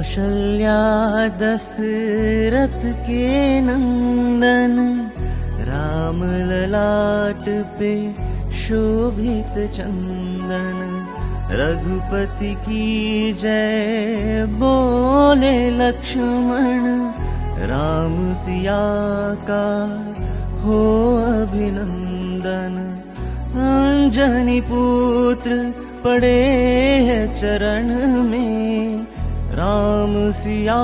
कौशल्या दशरथ के नंदन राम ललाट पे शोभित चंदन। रघुपति की जय बोले लक्ष्मण राम सिया का हो अभिनंदन। अंजनी पुत्र पड़े चरण में राम सिया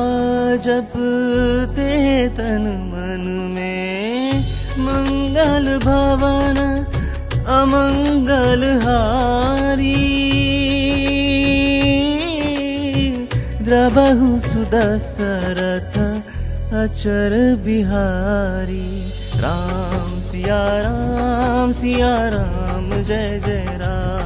जपते तन मन में। मंगल भवन अमंगल हारी। द्रबहु सुदशरथ अचर बिहारी। राम सिया राम सिया राम जय जय राम।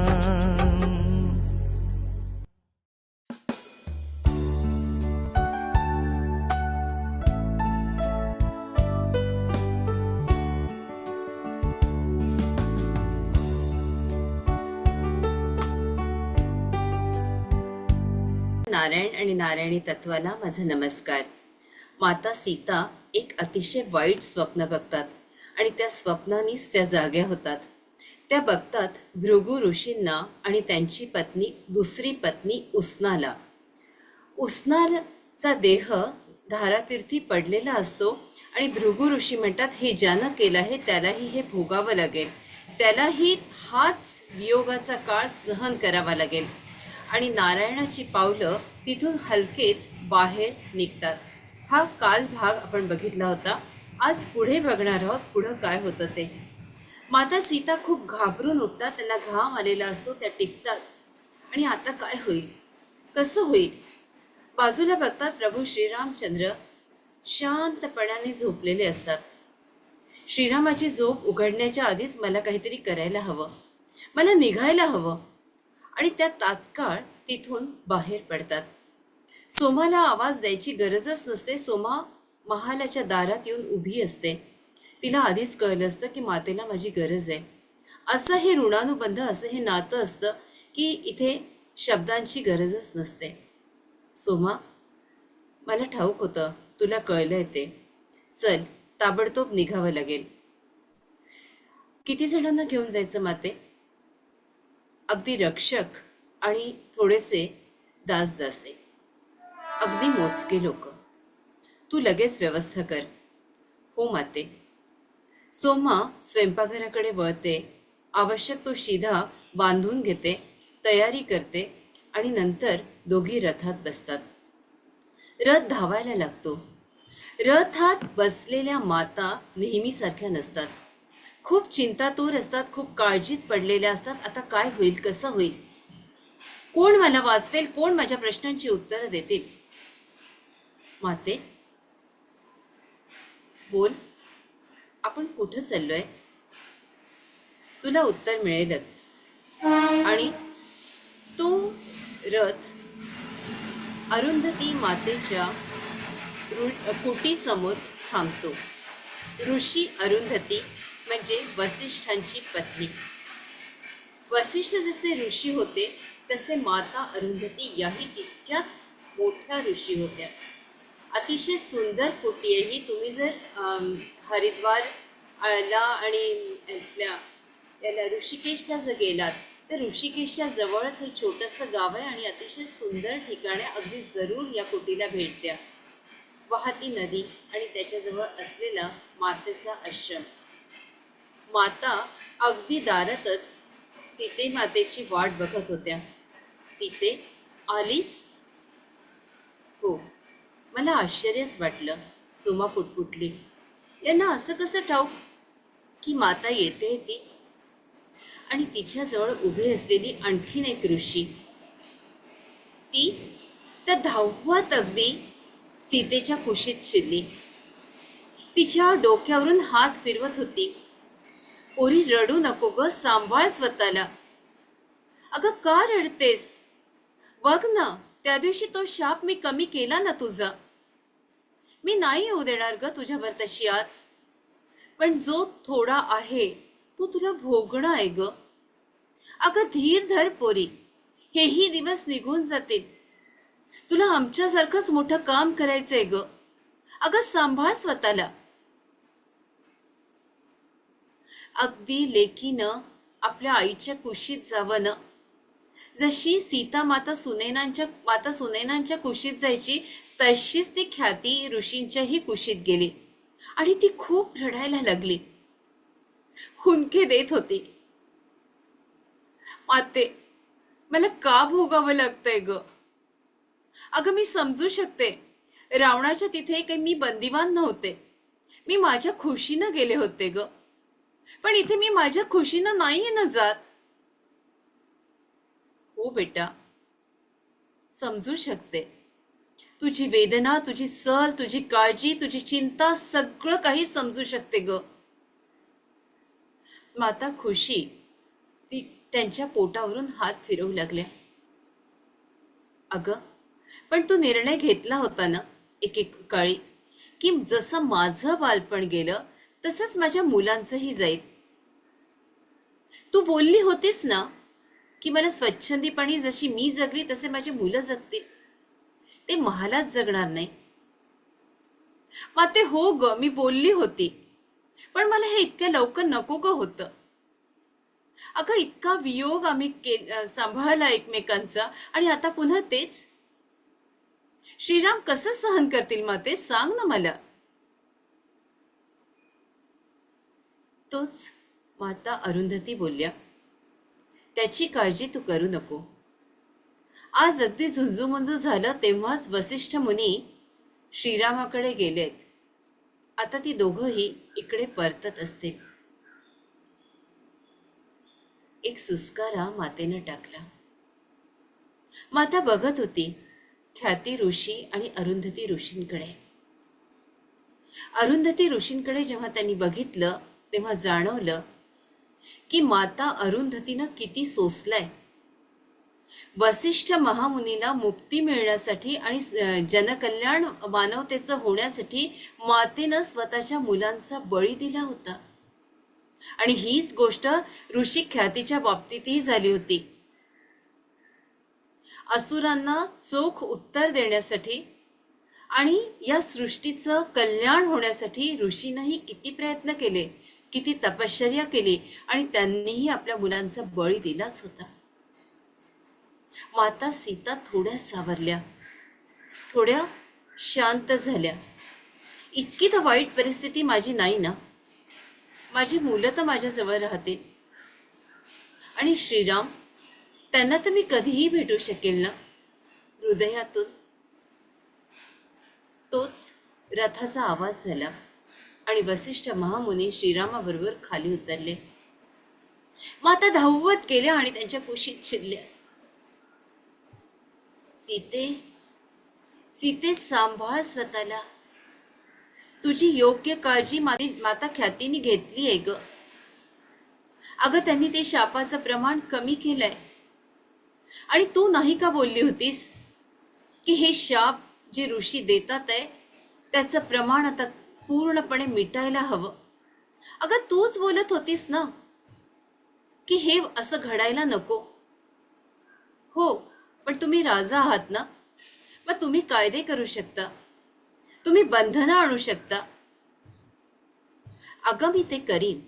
नारायण आणि नारायणी तत्वाला माझा नमस्कार. माता सीता एक अतिशय वाईट स्वप्न बघतात आणि त्या स्वप्नानीच त्या जाग्या होतात. त्या बघतात भृगू ऋषींना आणि त्यांची पत्नी दुसरी पत्नी उस्नाला. उस्नालचा देह धारातीर्थी पडलेला असतो आणि भृगू ऋषी म्हणतात हे ज्यानं केलं आहे त्यालाही हे भोगावं लागेल. त्यालाही हाच वियोगाचा काळ सहन करावा लागेल. आणि नारायणाची पावलं तिथून हलकेच बाहेर निघतात. हा काल भाग आपण बघितला होता. आज पुढे बघणार आहोत पुढं काय होतं ते. माता सीता खूप घाबरून उठतात त्यांना घाम आलेला असतो त्या टिकतात. आणि आता काय होईल? कसं होईल? बाजूला बघतात प्रभू श्रीरामचंद्र शांतपणाने झोपलेले असतात. श्रीरामाची झोप उघडण्याच्या आधीच मला काहीतरी करायला हवं. मला निघायला हवं. आणि त्या तात्काळ तिथून बाहेर पडतात. सोमाला आवाज द्यायची गरजच नसते. सोमा महालाच्या दारात येऊन उभी असते. तिला आधीच कळलं असतं की मातेला माझी गरज आहे. असं हे ऋणानुबंध असं हे नातं असतं की इथे शब्दांची गरजच नसते. सोमा मला ठाऊक होतं. तुला कळलंय ते. चल ताबडतोब निघावं लागेल. किती जणांना घेऊन जायचं माते? अगदी रक्षक आणि थोडेसे दासदासे. अगदी मोजके लोक. तू लगेच व्यवस्था कर. हो माते. सोमा स्वयंपाकघराकडे वळते. आवश्यक तो शिधा बांधून घेते तयारी करते आणि नंतर दोघी रथात बसतात. रथ धावायला लागतो. रथात बसलेल्या माता नेहमीसारख्या नसतात. खूप चिंतातूर असतात खूप काळजीत पडलेल्या असतात. आता काय होईल कसं होईल? कोण मला वाचवेल कोण माझ्या प्रश्नांची उत्तरं देतील? माते बोल. आपण कुठं चाललोय? तुला उत्तर मिळेलच. आणि तो रथ अरुंधती मातेच्या कुटीसमोर थांबतो. ऋषी अरुंधती म्हणजे वसिष्ठांची पत्नी. वसिष्ठ जसे ऋषी होते तसे माता अरुंधती याही तितक्याच मोठ्या ऋषी होत्या. अतिशय सुंदर कुटी आहे ही. तुम्ही जर हरिद्वार ला आणि आपल्या याला ऋषिकेशला जर गेलात तर ऋषिकेशच्या जवळच हे छोटंसं गाव आहे आणि अतिशय सुंदर ठिकाण आहे अगदी जरूर या कुटीला भेट द्या. वाहती नदी आणि त्याच्याजवळ असलेला मातेचा आश्रम. माता अगदी दारातच सीते मातेची वाट बघत होत्या. सीते आलीस? हो. मला आश्चर्यच वाटलं. सोमा पुटपुटली. यांना असं कसं ठाऊक की माता येते ती? आणि तिच्याजवळ उभी असलेली आणखीन एक ऋषी. ती त्या धावत अगदी सीतेच्या कुशीत शिरली. तिच्या डोक्यावरून हात फिरवत होती. पोरी रडू नको ग सांभाळ स्वतःला. अगं का रडतेस? बघ ना त्या दिवशी तो शाप मी कमी केला ना तुझा. मी नाही येऊ देणार ग तुझ्यावर तशी आज. पण जो थोडा आहे तो तुला भोगणं आहे ग. अगं धीर धर पोरी. हेही दिवस निघून जातील. तुला आमच्यासारखंच मोठं काम करायचंय ग. अगं सांभाळ स्वतःला. अगदी लेकीनं आपल्या आईच्या कुशीत जावं ना. जशी सीता माता सुनैनांच्या माता सुनैनांच्या कुशीत जायची तशीच ती ख्याती ऋषींच्याही कुशीत गेली. आणि ती खूप रडायला लागली. हुंके देत होती. माते मला का भोगावं लागतंय ग? अगं मी समजू शकते. रावणाच्या तिथे काही मी बंदिवान नव्हते. मी माझ्या खुशीनं गेले होते ग. पण इथे मी माझ्या खुशीनं नाहीये ना जात. हो बेटा. समजू शकते. तुझी वेदना तुझी सल तुझी काळजी तुझी चिंता सगळं काही समजू शकते ग. माता खुशी ती त्यांच्या पोटावरून हात फिरवू लागल्या. अगं पण तू निर्णय घेतला होता ना एक एक काळी की जसं माझं बालपण गेलं तसंच माझ्या मुलांचंही जाईल. तू बोलली होतीस ना की मला स्वच्छंदीपणे जशी मी जगली तसे माझी मुलं जगतील. ते महालाच जगणार नाही. माते हो ग मी बोलली होती पण मला हे इतक्या लवकर नको ग होतं. अगं इतका वियोग आम्ही के सांभाळला एकमेकांचा आणि आता पुन्हा तेच. श्रीराम कसं सहन करतील माते सांग ना मला. तोच माता अरुंधती बोलल्या त्याची काळजी तू करू नको. आज अगदी झुंजूमुंजू झालं तेव्हाच वसिष्ठ मुनी श्रीरामाकडे गेलेत. आता ती दोघंही इकडे परतत असतील. एक सुस्कारा मातेनं टाकला. माता बघत होती ख्याती ऋषी आणि अरुंधती ऋषींकडे. अरुंधती ऋषींकडे जेव्हा त्यांनी बघितलं तेव्हा जाणवलं की माता अरुंधतीनं किती सोसलाय. वसिष्ठ महामुनीला मुक्ती मिळण्यासाठी आणि जनकल्याण मानवतेचं होण्यासाठी मातेनं स्वतःच्या मुलांचा बळी दिला होता. आणि हीच गोष्ट ऋषी ख्यातीच्या बाबतीतही झाली होती. असुरांना चोख उत्तर देण्यासाठी आणि या सृष्टीचं कल्याण होण्यासाठी ऋषीनंही किती प्रयत्न केले. किती तपश्चर्या केली आणि त्यांनीही आपल्या मुलांचा बळी दिलाच होता. माता सीता थोड्या सावरल्या. थोड्या शांत झाल्या. इतकी तर वाईट परिस्थिती माझी नाही ना? माझी मुलं तर माझ्याजवळ राहतील. आणि श्रीराम त्यांना तर मी कधीही भेटू शकेल ना? हृदयातून तोच रथाचा आवाज झाला. आणि वसिष्ठ महामुनी श्रीरामाबरोबर खाली उतरले. माता धावत गेल्या आणि त्यांच्या कुशीत शिरल्या. सीते सीते सांभाळ स्वतःला. तुझी योग्य काळजी माती माता ख्यातीने घेतली आहे ग. अगं त्यांनी ते शापाचं प्रमाण कमी केलंय. आणि तू नाही का बोलली होतीस की हे शाप जे ऋषी देतात आहे त्याचं प्रमाण आता पूर्णपणे मिटायला हवं. अगं तूच बोलत होतीस ना की हे असं घडायला नको. हो पण तुम्ही राजा आहात ना मग तुम्ही कायदे करू शकता. तुम्ही बंधनं आणू शकता. अगं मी ते करीन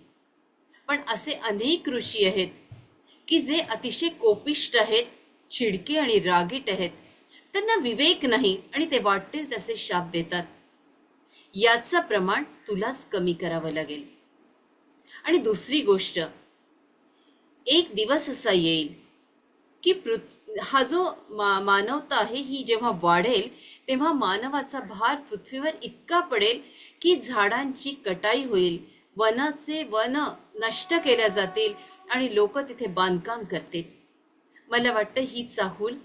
पण असे अनेक ऋषी आहेत की जे अतिशय कोपिष्ट आहेत चिडके आणि रागीट आहेत. त्यांना विवेक नाही आणि ते वाटतील तसे शाप देतात. याचं प्रमाण तुलाच कमी करावं लागेल. आणि दुसरी गोष्ट एक दिवस असा येईल की पृथ हा जो मा मानवता आहे ही जेव्हा वाढेल तेव्हा मानवाचा भार पृथ्वीवर इतका पडेल की झाडांची कटाई होईल वनाचे वन नष्ट केल्या जातील आणि लोक तिथे बांधकाम करतील. मला वाटतं ही चाहूल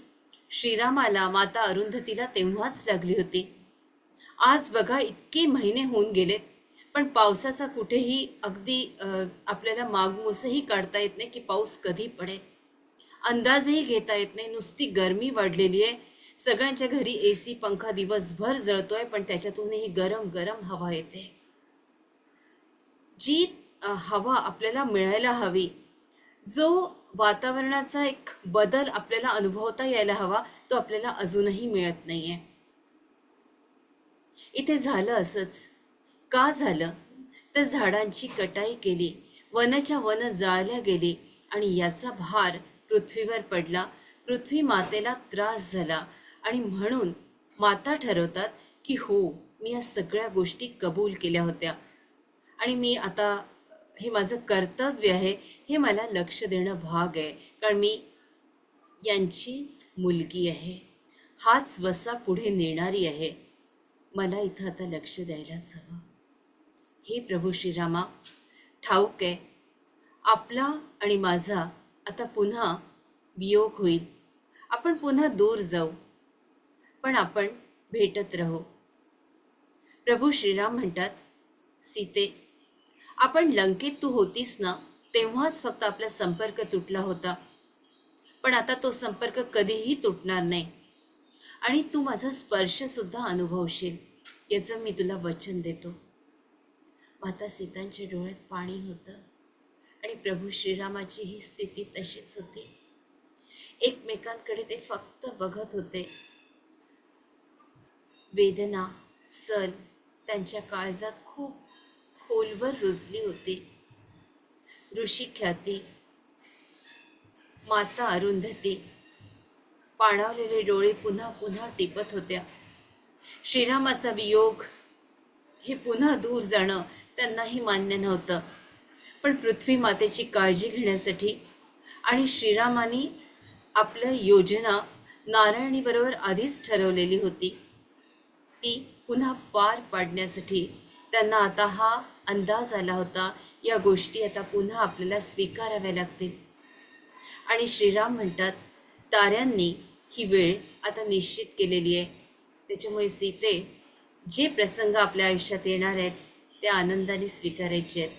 श्रीरामाला माता अरुंधतीला तेव्हाच लागली होती. आज बघा इतके महिने होऊन गेलेत पण पावसाचा कुठेही अगदी आपल्याला मागमूसही काढता येत नाही की पाऊस कधी पडेल. अंदाजही घेता येत नाही. नुसती गरमी वाढलेली आहे. सगळ्यांच्या घरी ए सी पंखा दिवसभर जळतोय पण त्याच्यातूनही गरम गरम हवा येते. जी हवा आपल्याला मिळायला हवी जो वातावरणाचा एक बदल आपल्याला अनुभवता यायला हवा तो आपल्याला अजूनही मिळत नाही आहे इथे झालं असंच. का झालं? तर झाडांची कटाई केली वनच्या वन जाळल्या गेली आणि याचा भार पृथ्वीवर पडला. पृथ्वी मातेला त्रास झाला आणि म्हणून माता ठरवतात की हो मी या सगळ्या गोष्टी कबूल केल्या होत्या. आणि मी आता हे माझं कर्तव्य आहे हे मला लक्ष देणं भाग आहे कारण मी यांचीच मुलगी आहे. हाच वसा पुढे नेणारी आहे. मला इथं आता लक्ष द्यायलाच हवं. हे प्रभू श्रीरामा ठाऊक आहे. आपला आणि माझा आता पुन्हा वियोग होईल. आपण पुन्हा दूर जाऊ. पण आपण भेटत राहू. प्रभू श्रीराम म्हणतात सीते आपण लंकेत तू होतीस ना तेव्हाच फक्त आपला संपर्क तुटला होता. पण आता तो संपर्क कधीही तुटणार नाही. आणि तू माझा स्पर्शसुद्धा अनुभवशील. याचं मी तुला वचन देतो. माता सीतांच्या डोळ्यात पाणी होतं आणि प्रभू श्रीरामाची ही स्थिती तशीच होती. एकमेकांकडे ते फक्त बघत होते. वेदना सल त्यांच्या काळजात खूप खोलवर रुजली होती. ऋषी ख्याती माता अरुंधती पाणावलेले डोळे पुन्हा पुन्हा टिपत होत्या. श्रीरामाचा वियोग हे पुन्हा दूर जाणं त्यांनाही मान्य नव्हतं. पण पृथ्वी मातेची काळजी घेण्यासाठी आणि श्रीरामानी आपल्या योजना नारायणीबरोबर आधीच ठरवलेली होती. ती पुन्हा पार पाडण्यासाठी त्यांना आता हा अंदाज आला होता या गोष्टी आता पुन्हा आपल्याला स्वीकाराव्या लागतील. आणि श्रीराम म्हणतात ताऱ्यांनी ही वेळ आता निश्चित केलेली आहे. त्याच्यामुळे सीते जे प्रसंग आपल्या आयुष्यात येणार आहेत ते आनंदाने स्वीकारायचे आहेत.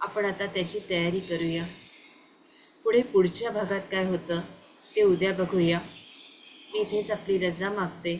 आपण आता त्याची तयारी करूया. पुढे पुढच्या भागात काय होतं ते उद्या बघूया. मी इथेच आपली रजा मागते.